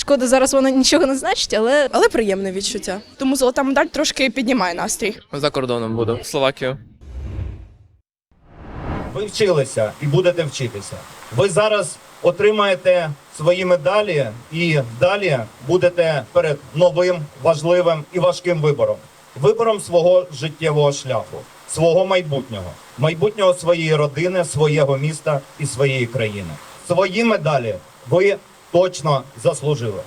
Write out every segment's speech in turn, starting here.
Шкода, зараз вона нічого не значить, але але приємне відчуття. Тому золота медаль трошки піднімає настрій. За кордоном буду. В Словакію. Ви вчилися і будете вчитися. Ви зараз отримаєте свої медалі і далі будете перед новим важливим і важким вибором. Вибором свого життєвого шляху, свого майбутнього, майбутнього своєї родини, свого міста і своєї країни. Свої медалі ви точно заслужили.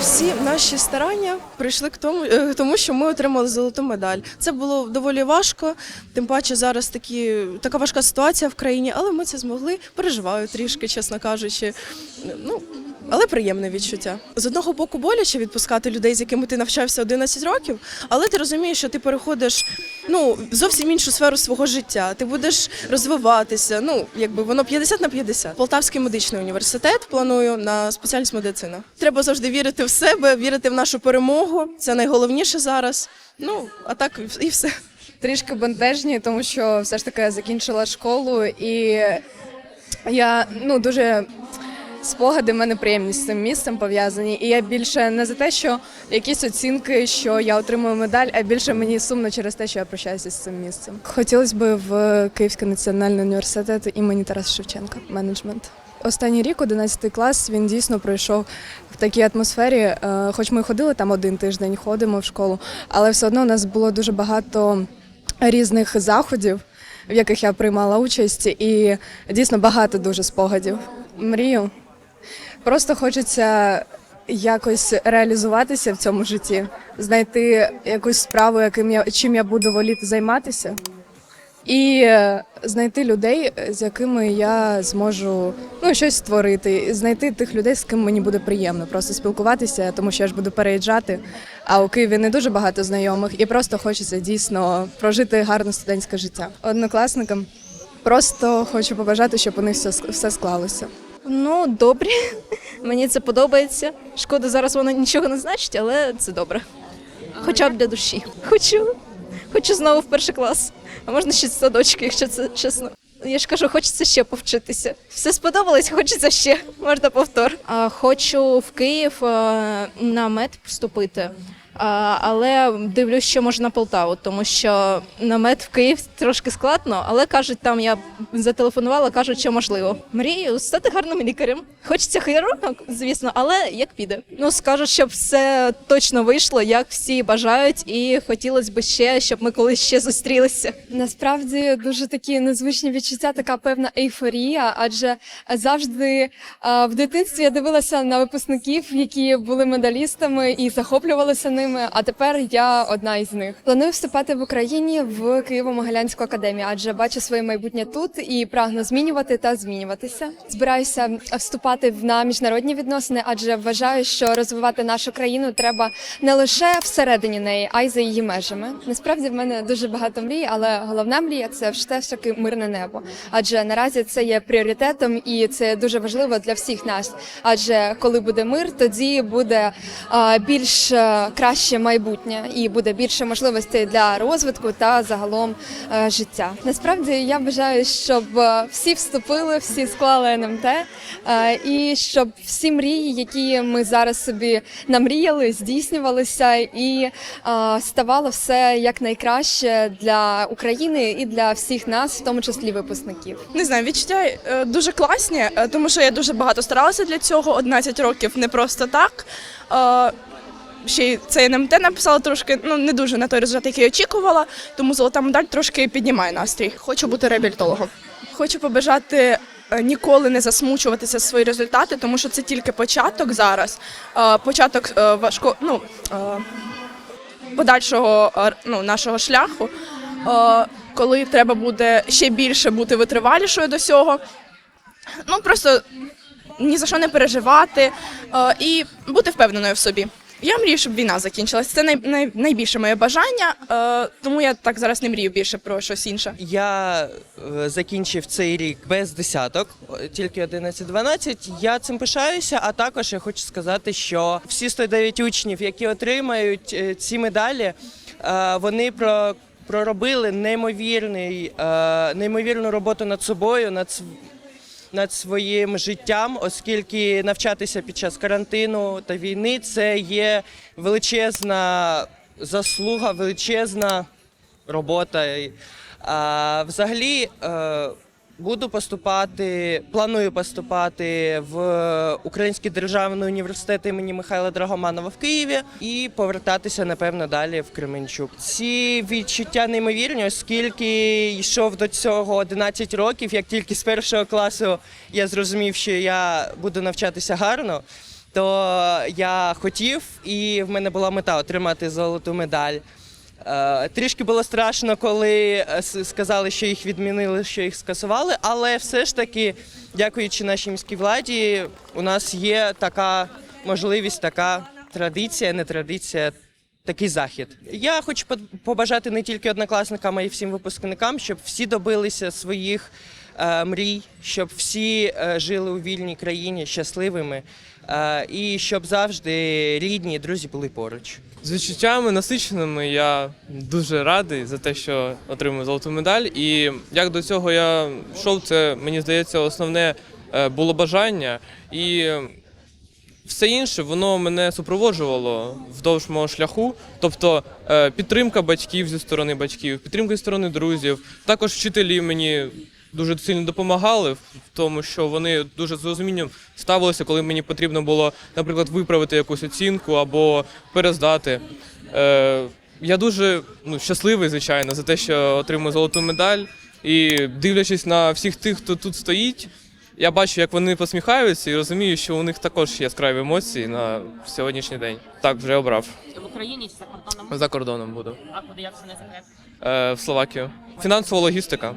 Всі наші старання прийшли к тому, е, тому, що ми отримали золоту медаль. Це було доволі важко, тим паче зараз такі, така важка ситуація в країні, але ми це змогли. Переживаю трішки, чесно кажучи. Ну, але приємне відчуття. З одного боку, боляче відпускати людей, з якими ти навчався 11 років, але ти розумієш, що ти переходиш ну, зовсім іншу сферу свого життя. Ти будеш розвиватися. Ну, якби воно 50 на 50. Полтавський медичний університет планую на спеціальність медицина. Треба завжди вірити в себе, вірити в нашу перемогу. Це найголовніше зараз. Ну, а так і все. трішки бентежні, тому що все ж таки закінчила школу, і я ну дуже спогади в мене приємні з цим місцем пов'язані. І я більше не за те, що якісь оцінки, що я отримую медаль, а більше мені сумно через те, що я прощаюся з цим місцем. Хотілося б в Київський національний університет імені Тараса Шевченка, менеджмент. Останній рік, 11 клас, він дійсно пройшов в такій атмосфері. Е, Хоч ми ходили там один тиждень, ходимо в школу, але все одно у нас було дуже багато різних заходів, в яких я приймала участь, і дійсно багато дуже спогадів. Мрію. Просто хочеться якось реалізуватися в цьому житті, знайти якусь справу, яким я чим я буду воліти займатися, і е, знайти людей, з якими я зможу ну щось створити, знайти тих людей, з ким мені буде приємно, просто спілкуватися, тому що я ж буду переїжджати. А у Києві не дуже багато знайомих, і просто хочеться дійсно прожити гарне студентське життя. Однокласникам просто хочу побажати, щоб у них все, все склалося. Ну добрі. Мені це подобається. Шкода, зараз вона нічого не значить, але це добре. Хоча б для душі. Хочу. Хочу знову в перший клас. А можна ще з садочки, якщо це чесно. Я ж кажу, хочеться ще повчитися. Все сподобалось, хочеться ще. Можна повтор. А, хочу в Київ е, на мед вступити. Але дивлюсь, що може на Полтаву, тому що на мед в Київ трошки складно, але кажуть, там я зателефонувала, кажуть, що можливо. Мрію стати гарним лікарем. Хочеться хірургом, звісно, але як піде. Ну скажуть, щоб все точно вийшло, як всі бажають, і хотілося б ще, щоб ми колись ще зустрілися. Насправді дуже такі незвичні відчуття, така певна ейфорія, адже завжди в дитинстві я дивилася на випускників, які були медалістами і захоплювалася ними. А тепер я одна із них. Планую вступати в Україні в Києво-Могилянську академію, адже бачу своє майбутнє тут і прагну змінювати та змінюватися. Збираюся вступати на міжнародні відносини, адже вважаю, що розвивати нашу країну треба не лише всередині неї, а й за її межами. Насправді в мене дуже багато мрій, але головна мрія це все ж таки мирне небо. Адже наразі це є пріоритетом, і це дуже важливо для всіх нас. Адже коли буде мир, тоді буде більш е, краще майбутнє і буде більше можливостей для розвитку та загалом е, життя. Насправді я бажаю, щоб е, всі вступили, всі склали НМТ, е, і щоб всі мрії, які ми зараз собі намріяли, здійснювалися, і ставало все якнайкраще для України і для всіх нас, в тому числі випускників. Не знаю, відчуття дуже класні, тому що я дуже багато старалася для цього. 11 років не просто так. Ще й це НМТ написала трошки, ну не дуже на той результат, який очікувала, тому золота медаль трошки піднімає настрій. Хочу бути реабілітологом. Хочу побажати е, ніколи не засмучуватися свої результати, тому що це тільки початок зараз. Е, Початок е, важко, ну, подальшого ну, нашого шляху, коли треба буде ще більше бути витривалішою до цього. Ну просто ні за що не переживати і бути впевненою в собі. Я мрію, щоб війна закінчилась. Це най, най, найбільше моє бажання, е, тому я так зараз не мрію більше про щось інше. Я е, закінчив цей рік без десяток, тільки 11-12. Я цим пишаюся. А також я хочу сказати, що всі 109 учнів, які отримають е, ці медалі, е, вони про. Проробили неймовірний, е, неймовірну роботу над собою, над, над своїм життям, оскільки навчатися під час карантину та війни це є величезна заслуга, величезна робота. А, взагалі, е, буду поступати, планую поступати в Український державний університет імені Михайла Драгоманова в Києві і повертатися, напевно, далі в Кременчук. Ці відчуття неймовірні, оскільки йшов до цього 11 років. Як тільки з першого класу я зрозумів, що я буду навчатися гарно. То я хотів, і в мене була мета отримати золоту медаль. Е, Трішки було страшно, коли е, сказали, що їх відмінили, що їх скасували, але все ж таки, дякуючи нашій міській владі, у нас є така можливість, така традиція, не традиція, такий захід. Я хочу побажати не тільки однокласникам, а й всім випускникам, щоб всі добилися своїх е, мрій, щоб всі жили у вільній країні щасливими, і щоб завжди рідні і друзі були поруч. З відчуттями насиченими я дуже радий за те, що отримую золоту медаль. І як до цього я йшов, це мені здається, основне е, було бажання. І все інше воно мене супроводжувало вдовж мого шляху. Тобто е, підтримка батьків зі сторони батьків, підтримка зі сторони друзів. Також вчителі мені дуже сильно допомагали в тому, що вони дуже з розумінням ставилися, коли мені потрібно було, наприклад, виправити якусь оцінку або перездати. Е, я дуже ну, щасливий, звичайно, за те, що отримую золоту медаль. І дивлячись на всіх тих, хто тут стоїть, я бачу, як вони посміхаються, і розумію, що у них також яскраві емоції на сьогоднішній день. Так, вже обрав. В Україні чи за кордоном? За кордоном буду. А куди як це не секрет? Е, в Словакію. Фінансова логістика.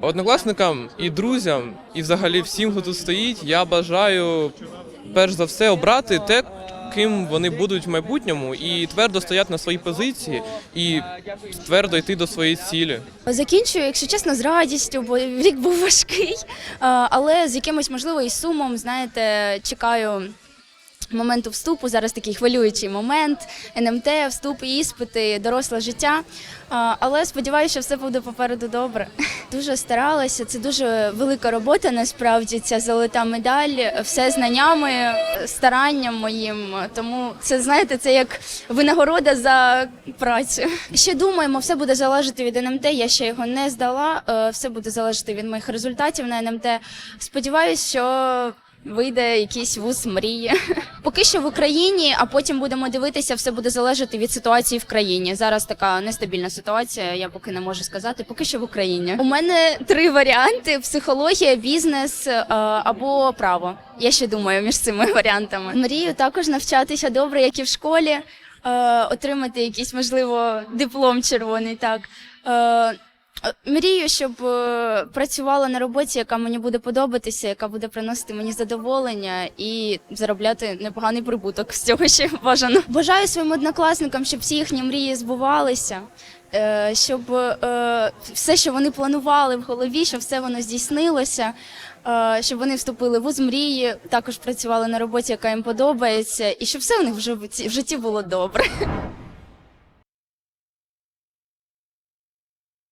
Однокласникам і друзям, і взагалі всім, хто тут стоїть, я бажаю перш за все обрати те, ким вони будуть в майбутньому, і твердо стояти на своїй позиції, і твердо йти до своєї цілі. Закінчую, якщо чесно, з радістю, бо рік був важкий, але з якимось можливо і сумом, знаєте, чекаю. Моменту вступу зараз такий хвилюючий момент, НМТ, вступ, іспити, доросле життя. Але сподіваюся, що все буде попереду добре. Дуже старалася. Це дуже велика робота. Насправді ця золота медаль, все знаннями, старанням моїм. Тому це знаєте, це як винагорода за працю. Ще думаємо, все буде залежати від НМТ. Я ще його не здала. Е, Все буде залежати від моїх результатів на НМТ. Сподіваюсь, що. Вийде якийсь вуз мрії. Поки що в Україні, а потім будемо дивитися, все буде залежати від ситуації в країні. Зараз така нестабільна ситуація, я поки не можу сказати. Поки що в Україні. У мене три варіанти: психологія, бізнес е, або право. Я ще думаю між цими варіантами. Мрію також навчатися добре, як і в школі, е, отримати якийсь, можливо, диплом червоний. Так. Е, Мрію, щоб е, працювала на роботі, яка мені буде подобатися, яка буде приносити мені задоволення і заробляти непоганий прибуток з цього ще бажано. Бажаю своїм однокласникам, щоб всі їхні мрії збувалися, е, щоб все, що вони планували в голові, щоб все воно здійснилося. Щоб вони вступили в вуз мрії, також працювали на роботі, яка їм подобається, і щоб все них в житті- в житті було добре.